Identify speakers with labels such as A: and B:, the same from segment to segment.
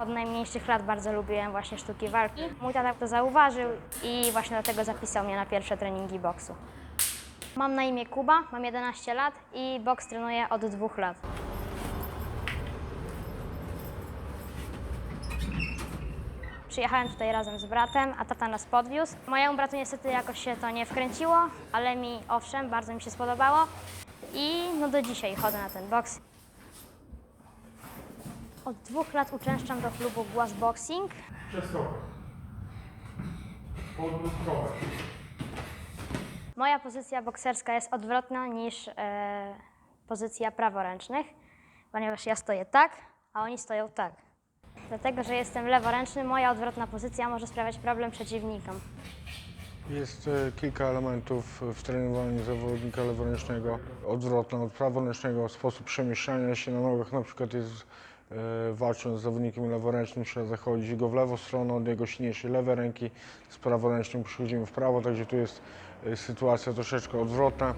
A: Od najmniejszych lat bardzo lubiłem właśnie sztuki walki. Mój tata to zauważył i właśnie dlatego zapisał mnie na pierwsze treningi boksu. Mam na imię Kuba, mam 11 lat i boks trenuję od dwóch lat. Przyjechałem tutaj razem z bratem, a tata nas podwiózł. Mojemu bratu niestety jakoś się to nie wkręciło, ale mi owszem, bardzo mi się spodobało i no do dzisiaj chodzę na ten boks. Od dwóch lat uczęszczam do klubu Głaz Boxing.
B: Podwórkowe.
A: Moja pozycja bokserska jest odwrotna niż e, pozycja praworęcznych, ponieważ ja stoję tak, a oni stoją tak. Dlatego, że jestem leworęczny, moja odwrotna pozycja może sprawiać problem przeciwnikom.
C: Jest e, kilka elementów w trenowaniu zawodnika leworęcznego. Odwrotna od praworęcznego, sposób przemieszczania się na nogach na przykład jest walcząc z zawodnikiem leworęcznym trzeba zachodzić go w lewą stronę, od jego silniejszej lewej ręki, z praworęcznym przychodzimy w prawo, także tu jest e, sytuacja troszeczkę odwrotna.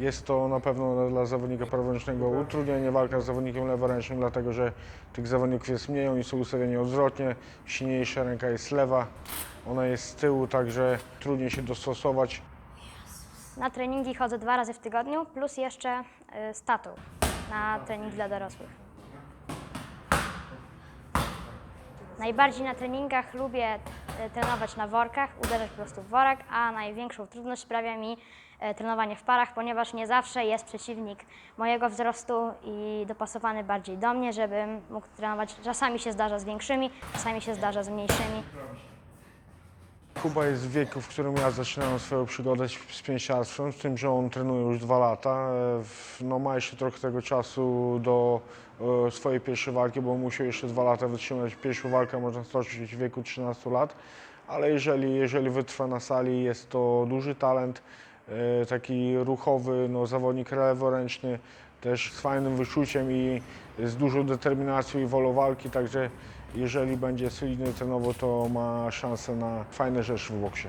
C: Jest to na pewno dla zawodnika praworęcznego utrudnienie walka z zawodnikiem leworęcznym, dlatego że tych zawodników jest mniej, oni są ustawieni odwrotnie, silniejsza ręka jest lewa, ona jest z tyłu, także trudniej się dostosować.
A: Na treningi chodzę dwa razy w tygodniu, plus jeszcze z tatą na trening dla dorosłych. Najbardziej na treningach lubię y, trenować na workach, uderzać po prostu w worek, a największą trudność sprawia mi y, trenowanie w parach, ponieważ nie zawsze jest przeciwnik mojego wzrostu i dopasowany bardziej do mnie, żebym mógł trenować. Czasami się zdarza z większymi, czasami się zdarza z mniejszymi.
C: Kuba jest w wieku, w którym ja zaczynałem swoją przygodę z z z tym, że on trenuje już dwa lata. E, No, ma jeszcze trochę tego czasu do e, swojej pierwszej walki, bo musiał jeszcze dwa lata wytrzymać. Pierwszą walkę można stoczyć w wieku 13 lat, ale jeżeli, jeżeli wytrwa na sali, jest to duży talent, taki ruchowy, no, zawodnik leworęczny, też z fajnym wyczuciem i z dużą determinacją i wolą walki, także jeżeli będzie solidny trenowo, to ma szansę na fajne rzeczy w boksie.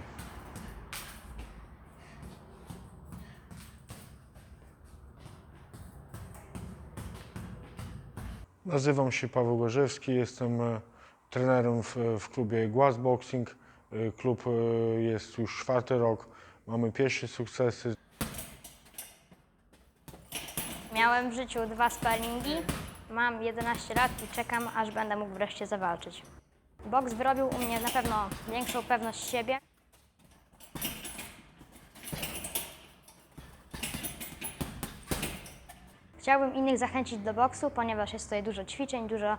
C: Nazywam się Paweł Gorzewski, jestem e, trenerem w, w klubie Głaz Boxing. E, Klub e, jest już czwarty rok, mamy pierwsze sukcesy.
A: Miałem w życiu dwa sparingi, mam 11 lat i czekam, aż będę mógł wreszcie zawalczyć. Boks wyrobił u mnie na pewno większą pewność siebie. Chciałbym innych zachęcić do boksu, ponieważ jest tutaj dużo ćwiczeń, dużo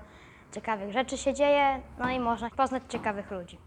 A: ciekawych rzeczy się dzieje, no i można poznać ciekawych ludzi.